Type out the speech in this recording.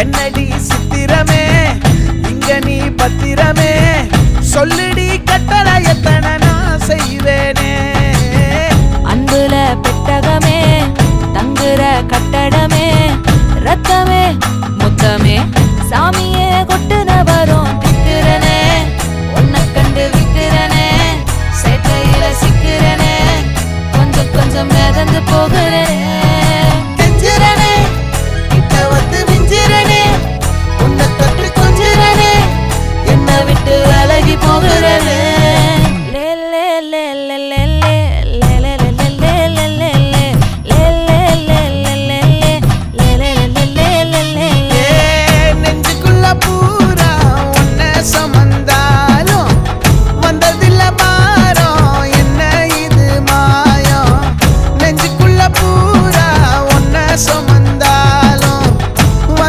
என்னடி சித்திரமே? இங்க நீ பத்திரமே? சொல்லுடி கட்டளை எத்தனை நான் செய்வேனே? அன்புல பெட்டகமே தங்குற கட்டடமே ரத்தமே மொத்தமே சாமியே கொட்டுன வரும் திக்கிறனே உன்னை கண்டு விக்கிறனே கொஞ்சம் கொஞ்சம் மிதந்து போகிற